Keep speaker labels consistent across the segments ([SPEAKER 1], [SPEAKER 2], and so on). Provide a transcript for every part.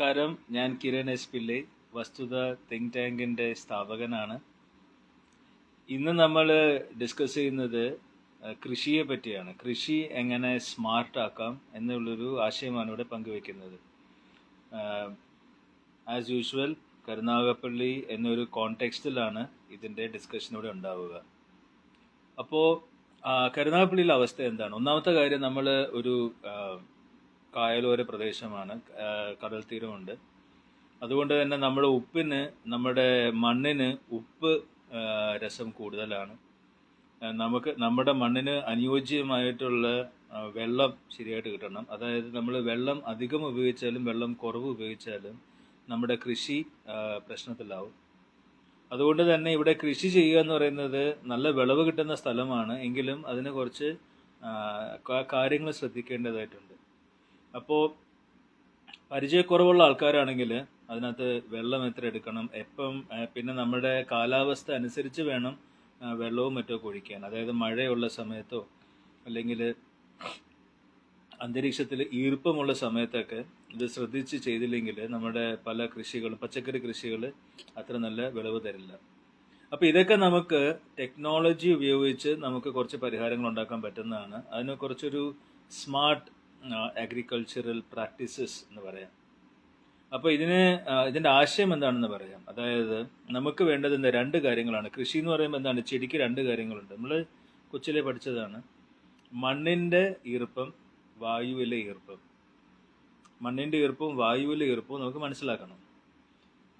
[SPEAKER 1] നമസ്കാരം. ഞാൻ കിരൺ എസ് പിള്ളെ വസ്തുത തിങ്ക് ടാങ്കിന്റെ സ്ഥാപകനാണ്. ഇന്ന് നമ്മൾ ഡിസ്കസ് ചെയ്യുന്നത് കൃഷിയെ പറ്റിയാണ്. കൃഷി എങ്ങനെ സ്മാർട്ടാക്കാം എന്നുള്ളൊരു ആശയമാണ് ഇവിടെ പങ്കുവെക്കുന്നത്. ആസ് യൂഷ്വൽ കരുനാഗപ്പള്ളി എന്നൊരു കോണ്ടെക്സ്റ്റിലാണ് ഇതിന്റെ ഡിസ്കഷൻ ഇവിടെ ഉണ്ടാവുക. അപ്പോൾ കരുനാഗപ്പള്ളിയിലെ അവസ്ഥ എന്താണ്? ഒന്നാമത്തെ കാര്യം നമ്മൾ ഒരു കായലോര പ്രദേശമാണ് കടൽ തീരമുണ്ട്. അതുകൊണ്ട് തന്നെ നമ്മുടെ ഉപ്പിന് നമ്മുടെ മണ്ണിന് ഉപ്പ് രസം കൂടുതലാണ്. നമുക്ക് നമ്മുടെ മണ്ണിന് അനുയോജ്യമായിട്ടുള്ള വെള്ളം ശരിയായിട്ട് കിട്ടണം. അതായത് നമ്മൾ വെള്ളം അധികം ഉപയോഗിച്ചാലും വെള്ളം കുറവ് ഉപയോഗിച്ചാലും നമ്മുടെ കൃഷി പ്രശ്നത്തിലാവും. അതുകൊണ്ട് തന്നെ ഇവിടെ കൃഷി ചെയ്യുക എന്ന് പറയുന്നത് നല്ല വിളവ് കിട്ടുന്ന സ്ഥലമാണ്. എങ്കിലും അതിനെ കുറച്ച് കാര്യങ്ങൾ ശ്രദ്ധിക്കേണ്ടതായിട്ടുണ്ട്. അപ്പോൾ പരിചയക്കുറവുള്ള ആൾക്കാരാണെങ്കിൽ അതിനകത്ത് വെള്ളം എത്ര എടുക്കണം എപ്പം പിന്നെ നമ്മുടെ കാലാവസ്ഥ അനുസരിച്ച് വേണം വെള്ളവും മറ്റോ ഒഴിക്കാൻ. അതായത് മഴയുള്ള സമയത്തോ അല്ലെങ്കിൽ അന്തരീക്ഷത്തിൽ ഈർപ്പമുള്ള സമയത്തൊക്കെ ഇത് ശ്രദ്ധിച്ച് ചെയ്തില്ലെങ്കിൽ നമ്മുടെ പല കൃഷികളും പച്ചക്കറി കൃഷികൾ അത്ര നല്ല വിളവ് തരില്ല. അപ്പോൾ ഇതൊക്കെ നമുക്ക് ടെക്നോളജി ഉപയോഗിച്ച് നമുക്ക് കുറച്ച് പരിഹാരങ്ങൾ ഉണ്ടാക്കാൻ പറ്റുന്നതാണ്. അതിന് കുറച്ചൊരു സ്മാർട്ട് അഗ്രികൾച്ചറൽ പ്രാക്ടീസസ് എന്ന് പറയാം. അപ്പോൾ ഇതിന് ഇതിന്റെ ആശയം എന്താണെന്ന് പറയാം. അതായത് നമുക്ക് വേണ്ടത് എന്താ രണ്ട് കാര്യങ്ങളാണ്. കൃഷി എന്ന് പറയുമ്പോൾ എന്താണ് ചെടിക്ക് രണ്ട് കാര്യങ്ങളുണ്ട്. നമ്മൾ കൊച്ചിലെ പഠിച്ചതാണ്. മണ്ണിന്റെ ഈർപ്പം വായുവിലെ ഈർപ്പം. മണ്ണിന്റെ ഈർപ്പവും വായുവിലെ ഈർപ്പവും നമുക്ക് മനസ്സിലാക്കണം.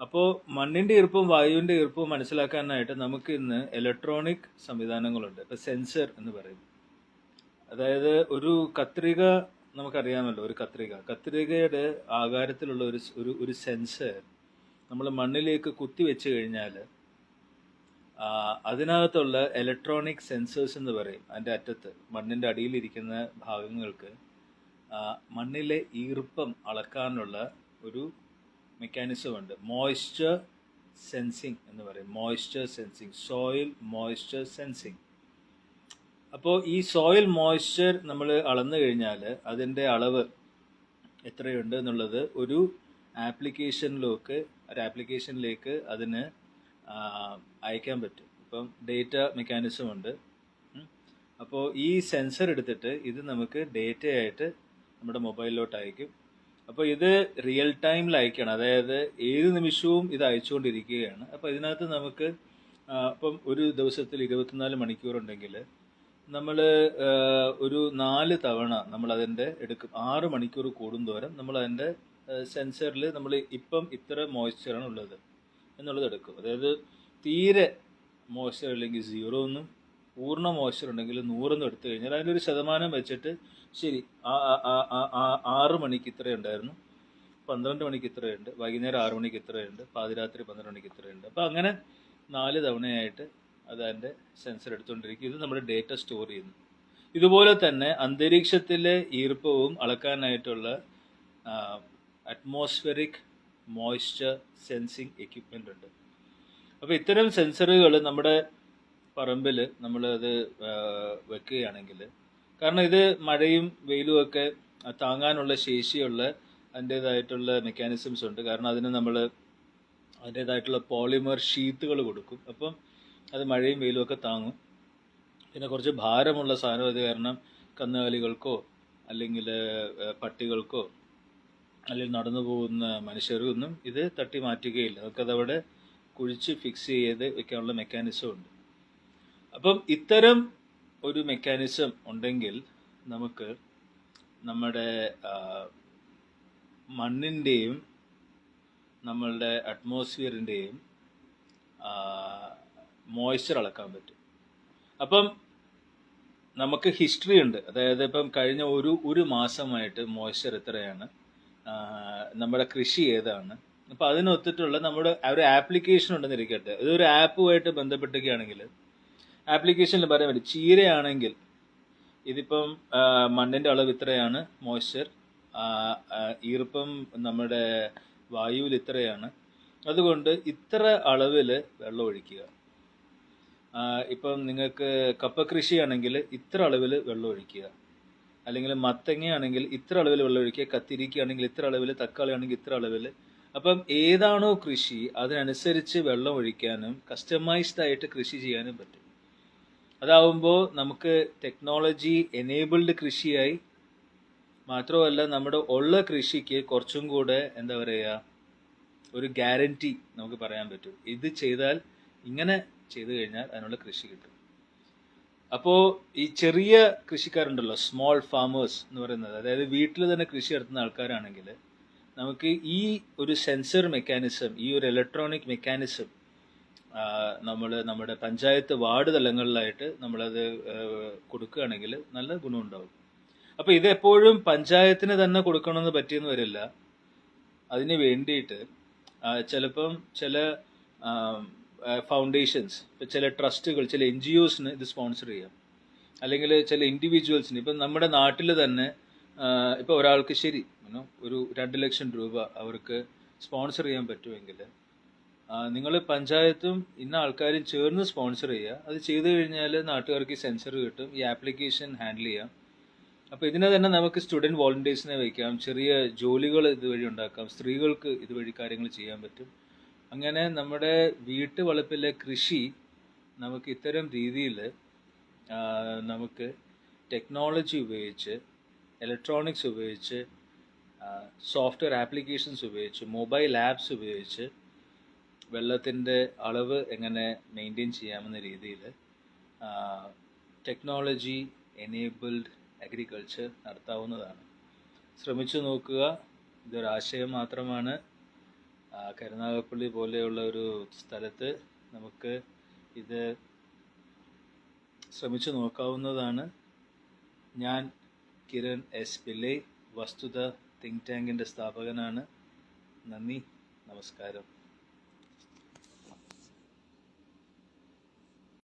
[SPEAKER 1] അപ്പോൾ മണ്ണിന്റെ ഈർപ്പവും വായുവിന്റെ ഈർപ്പവും മനസ്സിലാക്കാനായിട്ട് നമുക്ക് ഇന്ന് ഇലക്ട്രോണിക് സംവിധാനങ്ങളുണ്ട്. ഇപ്പൊ സെൻസർ എന്ന് പറയും. അതായത് ഒരു കത്രിക നമുക്കറിയാമല്ലോ ഒരു കത്രിക. കത്രികയുടെ ആകാരത്തിലുള്ള ഒരു ഒരു ഒരു സെൻസർ നമ്മൾ മണ്ണിലേക്ക് കുത്തി വെച്ച് കഴിഞ്ഞാൽ അതിനകത്തുള്ള ഇലക്ട്രോണിക് സെൻസേഴ്സ് എന്ന് പറയും. അതിന്റെ അറ്റത്ത് മണ്ണിന്റെ അടിയിലിരിക്കുന്ന ഭാഗങ്ങൾക്ക് മണ്ണിലെ ഈർപ്പം അളക്കാനുള്ള ഒരു മെക്കാനിസം ഉണ്ട്. മോയ്സ്ചർ സെൻസിങ് എന്ന് പറയും. Moisture sensing soil moisture sensing അപ്പോൾ ഈ സോയിൽ മോയ്സ്ചർ നമ്മൾ അളന്നു കഴിഞ്ഞാൽ അതിന്റെ അളവ് എത്രയുണ്ട് എന്നുള്ളത് ഒരു ആപ്ലിക്കേഷനിലേക്ക് ഒരു ആപ്ലിക്കേഷനിലേക്ക് അതിന് അയക്കാൻ പറ്റും. ഇപ്പം ഡേറ്റ മെക്കാനിസം ഉണ്ട്. അപ്പോൾ ഈ സെൻസർ എടുത്തിട്ട് ഇത് നമുക്ക് ഡേറ്റ ആയിട്ട് നമ്മുടെ മൊബൈലിലോട്ട് അയക്കും. അപ്പോൾ ഇത് റിയൽ ടൈമിൽ അയക്കണം. അതായത് ഏത് നിമിഷവും ഇത് അയച്ചുകൊണ്ടിരിക്കുകയാണ്. അപ്പോൾ ഇതിനകത്ത് നമുക്ക് ഇപ്പം ഒരു ദിവസത്തിൽ ഇരുപത്തിനാല് മണിക്കൂർ ഉണ്ടെങ്കിൽ നമ്മൾ ഒരു നാല് തവണ നമ്മൾ അതിന്റെ എടുക്കും ആറ് മണിക്കൂർ കൂടുന്തോറും നമ്മൾ അതിന്റെ സെൻസറിൽ നമ്മൾ ഇപ്പം ഇത്ര മോയ്സ്ചറാണ് ഉള്ളത് എന്നുള്ളത് എടുക്കും. അതായത് തീരെ മോയ്സ്ചർ അല്ലെങ്കിൽ സീറോ ഒന്നും പൂർണ മോയ്സ്ചർ ഉണ്ടെങ്കിൽ നൂറെന്ന് എടുത്തു കഴിഞ്ഞാൽ അതിന്റെ ഒരു ശതമാനം വെച്ചിട്ട് ശരി ആറ് മണിക്ക് ഇത്രയുണ്ടായിരുന്നു പന്ത്രണ്ട് മണിക്ക് ഇത്രയുണ്ട് വൈകുന്നേരം ആറ് മണിക്ക് ഇത്രയുണ്ട് പാതിരാത്രി പന്ത്രണ്ട് മണിക്ക് ഇത്രയുണ്ട് അപ്പോൾ അങ്ങനെ നാല് തവണയായിട്ട് അത് അതിന്റെ സെൻസർ എടുത്തുകൊണ്ടിരിക്കും. ഇത് നമ്മുടെ ഡേറ്റ സ്റ്റോർ ചെയ്യുന്നു. ഇതുപോലെ തന്നെ അന്തരീക്ഷത്തിലെ ഈർപ്പവും അളക്കാനായിട്ടുള്ള അറ്റ്മോസ്ഫെറിക് മോയ്സ്ചർ സെൻസിങ് എക്യുപ്മെന്റ് ഉണ്ട്. അപ്പോൾ ഇത്തരം സെൻസറുകൾ നമ്മുടെ പറമ്പിൽ നമ്മളത് വെക്കുകയാണെങ്കിൽ കാരണം ഇത് മഴയും വെയിലും ഒക്കെ താങ്ങാനുള്ള ശേഷിയുള്ള അതിന്റേതായിട്ടുള്ള മെക്കാനിസംസ് ഉണ്ട്. കാരണം അതിന് നമ്മൾ അതിന്റേതായിട്ടുള്ള പോളിമർ ഷീറ്റുകൾ കൊടുക്കും. അപ്പം അത് മഴയും വെയിലും ഒക്കെ താങ്ങും. പിന്നെ കുറച്ച് ഭാരമുള്ള സാധനം അത് കാരണം കന്നുകാലികൾക്കോ അല്ലെങ്കിൽ പട്ടികൾക്കോ അല്ലെങ്കിൽ നടന്നു പോകുന്ന മനുഷ്യർക്കൊന്നും ഇത് തട്ടി മാറ്റുകയില്ല. നമുക്കതവിടെ കുഴിച്ച് ഫിക്സ് ചെയ്ത് വെക്കാനുള്ള മെക്കാനിസം ഉണ്ട്. അപ്പം ഇത്തരം ഒരു മെക്കാനിസം ഉണ്ടെങ്കിൽ നമുക്ക് നമ്മുടെ മണ്ണിന്റെയും നമ്മളുടെ അറ്റ്മോസ്ഫിയറിന്റെയും മോയ്സ്ചർ അളക്കാൻ പറ്റും. അപ്പം നമുക്ക് ഹിസ്റ്ററി ഉണ്ട്. അതായത് ഇപ്പം കഴിഞ്ഞ ഒരു ഒരു മാസമായിട്ട് മോയ്സ്ചർ എത്രയാണ്? നമ്മുടെ കൃഷി ഏതാണ്? അപ്പം അതിനൊത്തിട്ടുള്ള നമ്മുടെ ഒരു ആപ്ലിക്കേഷൻ ഉണ്ടെന്ന് ഇരിക്കട്ടെ. ഇതൊരു ആപ്പുമായിട്ട് ബന്ധപ്പെട്ടൊക്കെയാണെങ്കിൽ ആപ്ലിക്കേഷനിൽ പറയാൻ പറ്റും. ചീരയാണെങ്കിൽ ഇതിപ്പം മണ്ണിന്റെ അളവ് ഇത്രയാണ് മോയ്സ്ചർ ഈർപ്പം നമ്മുടെ വായുവിൽ ഇത്രയാണ്. അതുകൊണ്ട് ഇത്ര അളവിൽ വെള്ളം ഒഴിക്കുക. ഇപ്പം നിങ്ങൾക്ക് കപ്പ കൃഷിയാണെങ്കിൽ ഇത്ര അളവിൽ വെള്ളം ഒഴിക്കുക. അല്ലെങ്കിൽ മത്തങ്ങയാണെങ്കിൽ ഇത്ര അളവിൽ വെള്ളം ഒഴിക്കുക. കത്തിരിക്കുകയാണെങ്കിൽ ഇത്ര അളവിൽ തക്കാളി ആണെങ്കിൽ ഇത്ര അളവിൽ അപ്പം ഏതാണോ കൃഷി അതിനനുസരിച്ച് വെള്ളം ഒഴിക്കാനും കസ്റ്റമൈസ്ഡ് ആയിട്ട് കൃഷി ചെയ്യാനും പറ്റും. അതാവുമ്പോൾ നമുക്ക് ടെക്നോളജി എനേബിൾഡ് കൃഷിയായി. മാത്രമല്ല നമ്മുടെ ഉള്ള കൃഷിക്ക് കുറച്ചും കൂടെ എന്താ പറയുക ഒരു ഗ്യാരണ്ടി നമുക്ക് പറയാൻ പറ്റും. ഇത് ചെയ്താൽ ഇങ്ങനെ ചെയ്തു കഴിഞ്ഞാൽ അതിനുള്ള കൃഷി കിട്ടും. അപ്പോൾ ഈ ചെറിയ കൃഷിക്കാരുണ്ടല്ലോ സ്മോൾ ഫാമേഴ്സ് എന്ന് പറയുന്നത്. അതായത് വീട്ടിൽ തന്നെ കൃഷി നടത്തുന്ന ആൾക്കാരാണെങ്കിൽ നമുക്ക് ഈ ഒരു സെൻസർ മെക്കാനിസം ഈ ഒരു ഇലക്ട്രോണിക് മെക്കാനിസം നമ്മൾ നമ്മുടെ പഞ്ചായത്ത് വാർഡ് തലങ്ങളിലായിട്ട് നമ്മളത് കൊടുക്കുകയാണെങ്കിൽ നല്ല ഗുണമുണ്ടാവും. അപ്പോൾ ഇത് എപ്പോഴും പഞ്ചായത്തിന് തന്നെ കൊടുക്കണമെന്ന് പറ്റിയെന്ന് വരില്ല. അതിന് വേണ്ടിയിട്ട് ചിലപ്പം ചില ഫൗണ്ടേഷൻസ് ചില ട്രസ്റ്റുകൾ ചില എൻ ജി ഒസിന് ഇത് സ്പോൺസർ ചെയ്യാം. അല്ലെങ്കിൽ ചില ഇൻഡിവിജ്വൽസിന് ഇപ്പം നമ്മുടെ നാട്ടിൽ തന്നെ ഇപ്പോൾ ഒരാൾക്ക് ശരി ഒരു രണ്ട് ലക്ഷം രൂപ അവർക്ക് സ്പോൺസർ ചെയ്യാൻ പറ്റുമെങ്കിൽ നിങ്ങൾ പഞ്ചായത്തും ഇന്ന ആൾക്കാരും ചേർന്ന് സ്പോൺസർ ചെയ്യുക അത് ചെയ്തു കഴിഞ്ഞാൽ നാട്ടുകാർക്ക് സെൻസർ കിട്ടും ഈ ആപ്ലിക്കേഷൻ ഹാൻഡിൽ ചെയ്യാം. അപ്പോൾ ഇതിനെ തന്നെ നമുക്ക് സ്റ്റുഡന്റ് വോളണ്ടിയേഴ്സിനെ വയ്ക്കാം. ചെറിയ ജോലികൾ ഇതുവഴി ഉണ്ടാക്കാം. സ്ത്രീകൾക്ക് ഇതുവഴി കാര്യങ്ങൾ ചെയ്യാൻ പറ്റും. അങ്ങനെ നമ്മുടെ വീട്ടു വളപ്പിലെ കൃഷി നമുക്ക് ഇത്തരം രീതിയിൽ നമുക്ക് ടെക്നോളജി ഉപയോഗിച്ച് ഇലക്ട്രോണിക്സ് ഉപയോഗിച്ച് സോഫ്റ്റ്വെയർ ആപ്ലിക്കേഷൻസ് ഉപയോഗിച്ച് മൊബൈൽ ആപ്സ് ഉപയോഗിച്ച് വെള്ളത്തിന്റെ അളവ് എങ്ങനെ മെയിന്റെയിൻ ചെയ്യാമെന്ന രീതിയിൽ ടെക്നോളജി എനേബിൾഡ് അഗ്രികൾച്ചർ നടത്താവുന്നതാണ്. ശ്രമിച്ചു നോക്കുക. ഇതൊരാശയം മാത്രമാണ്. കരുനാഗപ്പള്ളി പോലെയുള്ള ഒരു സ്ഥലത്ത് നമുക്ക് ഇത് ശ്രമിച്ചു നോക്കാവുന്നതാണ്. ഞാൻ കിരൺ എസ് പിള്ളൈ വസ്തുത തിങ്ക് ടാങ്കിന്റെ സ്ഥാപകനാണ്. നന്ദി നമസ്കാരം.